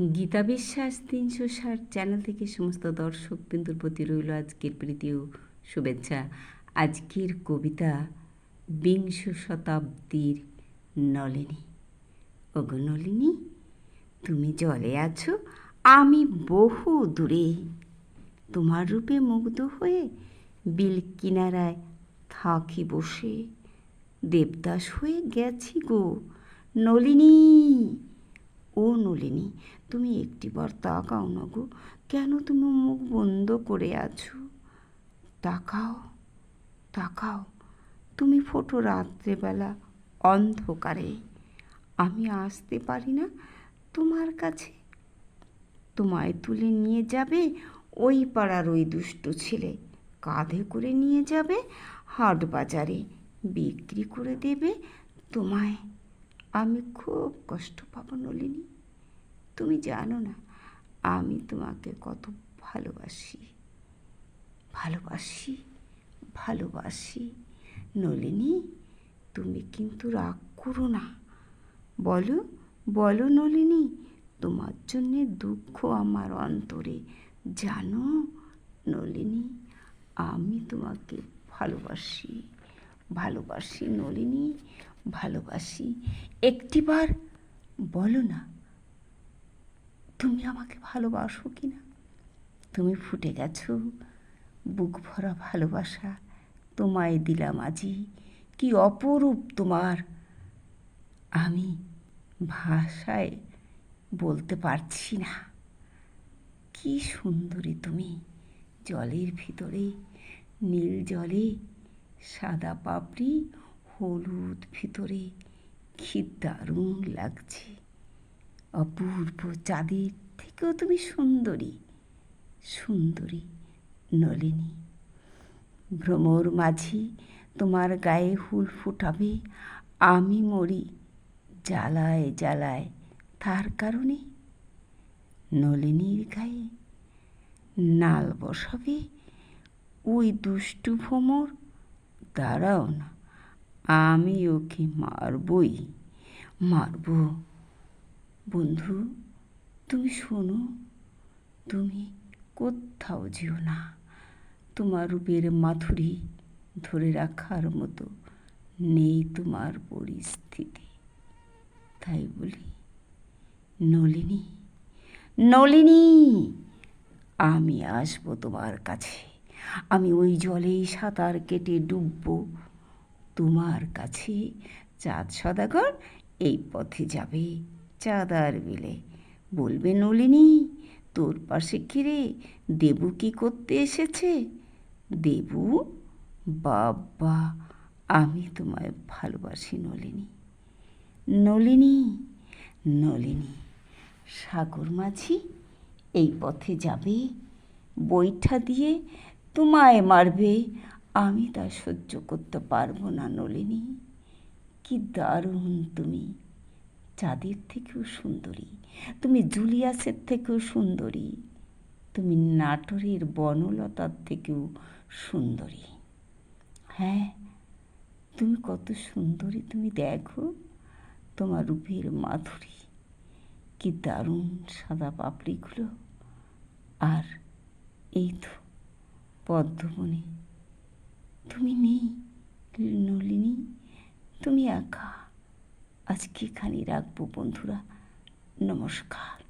গীতা বিশ্বাস তিনশো ষাট চ্যানেল থেকে সমস্ত দর্শক বিন্দুর প্রতি রইল আজকের প্রীতি ও শুভেচ্ছা। আজকের কবিতা বিংশ শতাব্দীর নলিনী। ওগো নলিনী, তুমি জলে আছো, আমি বহু দূরে। তোমার রূপে মুগ্ধ হয়ে বিল কিনারায় থাকি বসে। দেবদাস হয়ে গেছি গো নলিনী। ও নলিনী, তুমি একটিবার তাকাও না গো। কেন তুমি মুখ বন্ধ করে আছো? তাকাও তাকাও। তুমি ফোটো রাত্রেবেলা অন্ধকারে। আমি আসতে পারি না তোমার কাছে। তোমায় তুলে নিয়ে যাবে ওই পাড়ার ওই দুষ্ট ছেলে। কাঁধে করে নিয়ে যাবে হাট বাজারে বিক্রি করে দেবে তোমায়। আমি খুব কষ্ট পাবো নলিনী। তুমি জানো না, আমি তোমাকে কত ভালোবাসি। ভালোবাসি ভালোবাসি। নলিনী, তুমি কিন্তু রাগ করো না। বলো বলো নলিনী, তোমার জন্যে দুঃখ আমার অন্তরে। জানো নলিনী, আমি তোমাকে ভালোবাসি ভালোবাসি নলিনী। ভালোবাসি। একটিবার বলো না, তুমি আমাকে ভালোবাসো কি না তুমি ফুটে গেছো, বুক ভরা ভালোবাসা তোমায় দিলাম আজি। কি অপরূপ তোমার আমি ভাষায় বলতে পারছি না। কি সুন্দরী তুমি, জলের ভিতরে, নীল জলে সাদা পাপড়ি হলুদ ভিতরে কি দারুণ লাগছে। অপূর্ব চাঁদের থেকেও তুমি সুন্দরী সুন্দরী নলিনী। ভ্রমর মাঝি তোমার গায়ে হুল ফুটাবে, আমি মরি জ্বালায় জ্বালায় তার কারণে। নলিনীর গায়ে নাল বসাবে, ওই দুষ্টু ভ্রমর দাঁড়াও না। আমি ওকে মারবই। মারব। বন্ধু, তুমি শোনো, তুমি কোথাও যেও না। তোমার রূপের মাথুরি ধরে রাখার মতো নেই তোমার পরিস্থিতি। তাই বলি, নলিনী নলিনী, আমি আসব তোমার কাছে। আমি ওই জলেই সাঁতার কেটে ডুববো। তোমার কাছে। চাঁদ সদাগর এই পথে যাবে চাঁদার বিলে। বলবে, নলিনী, তোর পাশে কিরে দেবু কি করতে এসেছে? দেবু, বাবা, আমি তোমায় ভালোবাসি নলিনী। নলিনী নলিনী, সাগর মাঝি এই পথে যাবে, বৈঠা দিয়ে তোমায় মারবে আমি তা সহ্য করতে পারব না, নলিনী। কি দারুণ তুমি। চাঁদের থেকেও সুন্দরী। তুমি জুলিয়াসের থেকেও সুন্দরী। তুমি নাটোরের বনলতার থেকেও সুন্দরী। হ্যাঁ তুমি কত সুন্দরী তুমি দেখো। তোমার রূপের মাধুরী। কি দারুণ সাদা পাপড়িগুলো। আর এই তো পদ্মবনে তুমি নেই নলিনী তুমি একা। আজকে এখানেই রাখব বন্ধুরা। নমস্কার।